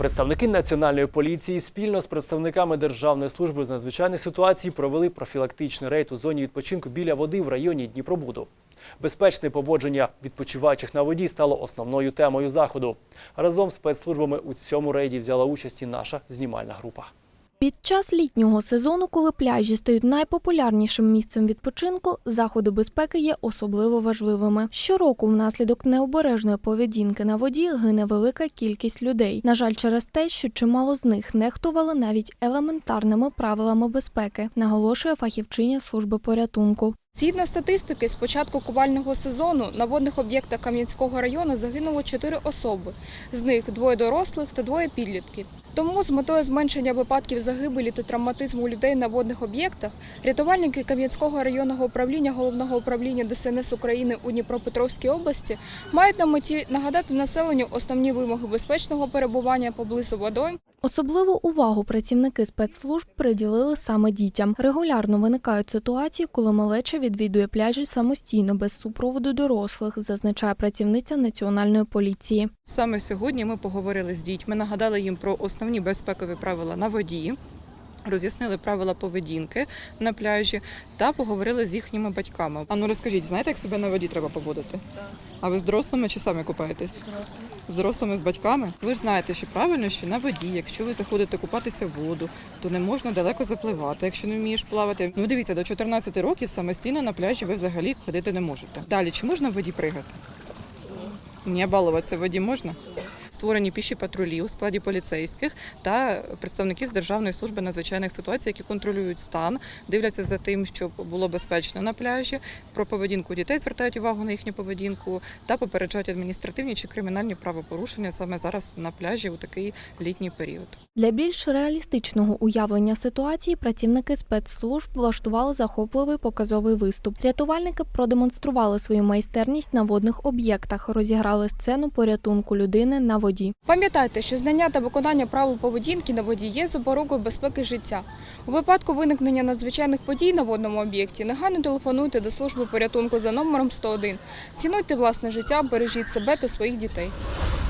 Представники національної поліції спільно з представниками Державної служби з надзвичайних ситуацій провели профілактичний рейд у зоні відпочинку біля води в районі Дніпробуду. Безпечне поводження відпочиваючих на воді стало основною темою заходу. Разом з спецслужбами у цьому рейді взяла участь і наша знімальна група. Під час літнього сезону, коли пляжі стають найпопулярнішим місцем відпочинку, заходи безпеки є особливо важливими. Щороку внаслідок необережної поведінки на воді гине велика кількість людей. На жаль, через те, що чимало з них нехтували навіть елементарними правилами безпеки, наголошує фахівчиня служби порятунку. Згідно статистики, з початку купального сезону на водних об'єктах Кам'янського району загинуло 4 особи. З них двоє дорослих та двоє підлітків. Тому з метою зменшення випадків загибелі та травматизму людей на водних об'єктах рятувальники Кам'янського районного управління головного управління ДСНС України у Дніпропетровській області мають на меті нагадати населенню основні вимоги безпечного перебування поблизу водойм Особливу увагу працівники спецслужб приділили саме дітям. Регулярно виникають ситуації, коли малеча відвідує пляжі самостійно без супроводу дорослих, зазначає працівниця національної поліції. Саме сьогодні ми поговорили з дітьми, нагадали їм про основні безпекові правила на воді. Роз'яснили правила поведінки на пляжі та поговорили з їхніми батьками. А ну розкажіть, знаєте, як себе на воді треба поводити? Так. А ви з дорослими чи самі купаєтесь? З дорослими з батьками? Ви ж знаєте, що правильно, що на воді, якщо ви заходите купатися в воду, то не можна далеко запливати, якщо не вмієш плавати. Ну дивіться, до 14 років самостійно на пляжі ви взагалі ходити не можете. Далі, чи можна в воді пригати? Ні, балуватися в воді можна? Створені піші патрулі у складі поліцейських та представників з Державної служби надзвичайних ситуацій, які контролюють стан, дивляться за тим, щоб було безпечно на пляжі. Про поведінку дітей звертають увагу на їхню поведінку та попереджають адміністративні чи кримінальні правопорушення саме зараз на пляжі у такий літній період. Для більш реалістичного уявлення ситуації працівники спецслужб влаштували захопливий показовий виступ. Рятувальники продемонстрували свою майстерність на водних об'єктах, розіграли сцену порятунку людини на воді. Пам'ятайте, що знання та виконання правил поведінки на воді є запорукою безпеки життя. У випадку виникнення надзвичайних подій на водному об'єкті негайно телефонуйте до служби порятунку за номером 101. Цінуйте власне життя, бережіть себе та своїх дітей.